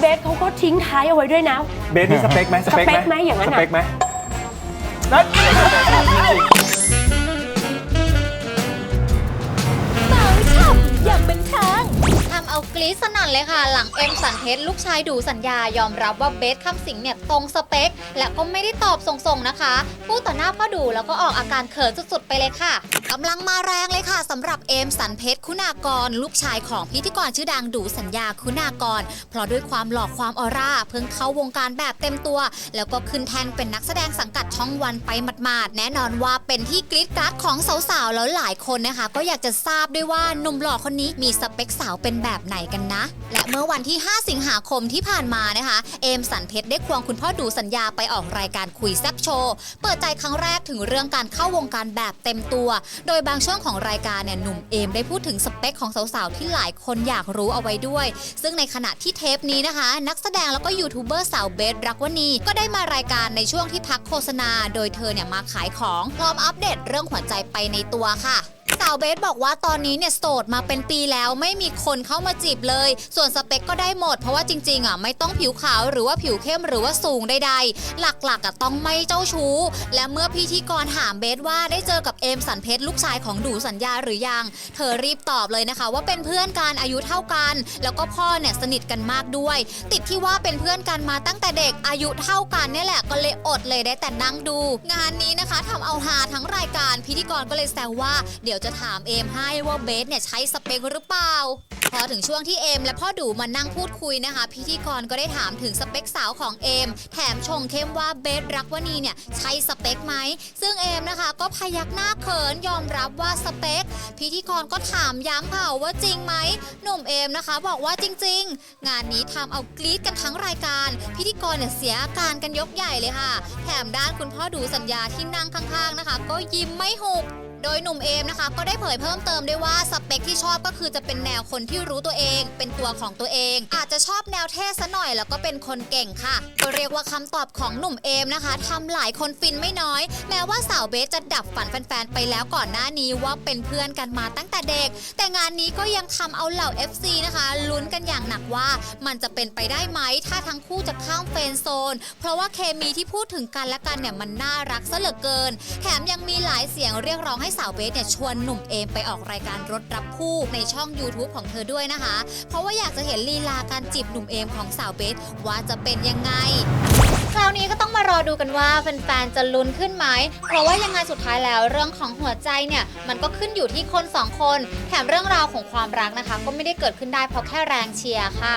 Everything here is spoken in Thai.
เบสเขาก็ทิ้งท้ายเอาไว้ด้วยนะ เบสนี่สเปคไหมสเปคไหมอย่างนั้นสน่ะเปคไหมนั่น รี๊ดสนั่นเลยค่ะ หลังเอ็มสันเพชรลูกชายดูสัญญายอมรับว่าเบสคำสิงเนี่ยตรงสเปค และก็ไม่ได้ตอบส่งๆนะคะ พูดต่อหน้าพ่อดูแล้วก็ออกอาการเขินสุดๆไปเลยค่ะกำลังมาแรงเลยค่ะสำหรับเอมสันเพชรคุณากร ลูกชายของพิธีกรชื่อดังดูสัญญาคุณากร เพราะด้วยความหล่อความออร่า เพิ่งเข้าวงการแบบเต็มตัว แล้วก็ขึ้นแทนเป็นนักแสดงสังกัดช่องวันไปหมาดๆแน่นอนว่าเป็นที่กรี๊ดกราดของสาวๆแล้วหลายคนนะคะ ก็อยากจะทราบด้วยว่าหนุ่มหล่อคนนี้มีสเปคสาวเป็นแบบไหนกันนะ และเมื่อวันที่ 5 สิงหาคมที่ผ่านมานะคะ เอมสันเพชรได้ควงคุณพ่อดูสัญญาไปออกรายการคุยแซบโชว์ เปิดใจครั้งแรกถึงเรื่องการเข้าวงการแบบเต็มตัว โดยบางช่วงของรายการเนี่ยหนุ่มเอมได้พูดถึงสเปคของสาวๆที่หลายคนอยากรู้เอาไว้ด้วย ซึ่งในขณะที่เทปนี้นะคะ นักแสดงแล้วก็ยูทูบเบอร์สาวเบสรักวนีก็ได้มารายการในช่วงที่พักโฆษณา โดยเธอเนี่ยมาขายของพร้อมอัปเดตเรื่องหัวใจไปในตัวค่ะ สาวเบสบอกว่าตอนนี้เนี่ยโสดมาเป็นปีแล้วไม่มีคนเข้ามาจีบเลย ส่วนสเปคก็ได้หมด เพราะว่าจริงๆอะไม่ต้องผิวขาวหรือว่าผิวเข้มหรือว่าสูงใดๆ หลักๆอะต้องไม่เจ้าชู้ และเมื่อพิธีกรถามเบสว่าได้เจอกับเอมสันเพชรลูกชายของดูสัญญาหรือยัง เธอรีบตอบเลยนะคะ ว่าเป็นเพื่อนกันอายุเท่ากัน แล้วก็พ่อเนี่ยสนิทกันมากด้วย ติดที่ว่าเป็นเพื่อนกันมาตั้งแต่เด็กอายุเท่ากันเนี่ยแหละก็เลยอดเลยได้แต่นั่งดู งานนี้นะคะทำเอาฮาทั้งรายการพิธีกรก็เลยแซวว่าเดี๋ยวจะถามเอมให้ว่าเบสเนี่ยใช้สเปคหรือเปล่า พอถึงช่วงที่เอมและพ่อดูมานั่งพูดคุยนะคะ พิธีกรก็ได้ถามถึงสเปคสาวของเอม แถมชงเข้มว่าเบสรักวนีเนี่ยใช่สเปคไหม ซึ่งเอมนะคะ ก็พยักหน้าเขินยอมรับว่าสเปค พิธีกรก็ถามย้ำค่ะว่าจริงไหมหนุ่มเอมนะคะ บอกว่าจริง ๆ งานนี้ทำเอากรี๊ดกันทั้งรายการ พิธีกรเนี่ยเสียอาการกันยกใหญ่เลยค่ะ แถมด้านคุณพ่อดูสัญญาที่นั่งข้างๆนะคะ ก็ยิ้มไม่หุบ โดยหนุ่มเอมนะคะ ก็ได้เผยเพิ่มเติมด้วยว่าสเปคที่ชอบก็คือจะเป็นแนวคนที่รู้ตัวเอง เป็นตัวของตัวเอง อาจจะชอบแนวเท่ซะหน่อยแล้วก็เป็นคนเก่งค่ะก็เรียกว่าคำตอบของหนุ่มเอมนะคะทำหลายคนฟินไม่น้อย แม้ว่าสาวเบสจะดับฝันแฟนๆไปแล้วก่อนหน้านี้ว่าเป็นเพื่อนกันมาตั้งแต่เด็ก แต่งานนี้ก็ยังทำเอาเหล่า FC นะคะลุ้นกันอย่างหนักว่ามันจะเป็นไปได้ไหมถ้าทั้งคู่จะข้ามเฟนโซน เพราะว่าเคมีที่พูดถึงกันและกันเนี่ยมันน่ารักซะเหลือเกิน แถมยังมีหลายเสียงเรียกร้องให้สาวเบสเนี่ยชวนหนุ่มเอมไปออกรายการรถรับคู่ในช่อง YouTube ของเธอด้วยนะคะ เพราะว่าอยากจะเห็นลีลาการจีบหนุ่มเอมของสาวเบสว่าจะเป็นยังไงคราวนี้ก็ต้องมารอดูกันว่าแฟนๆ จะลุ้นขึ้นไหม เพราะว่ายังไงสุดท้ายแล้วเรื่องของหัวใจเนี่ย มันก็ขึ้นอยู่ที่คนสองคน แถมเรื่องราวของความรักนะคะ ก็ไม่ได้เกิดขึ้นได้เพราะแค่แรงเชียร์ค่ะ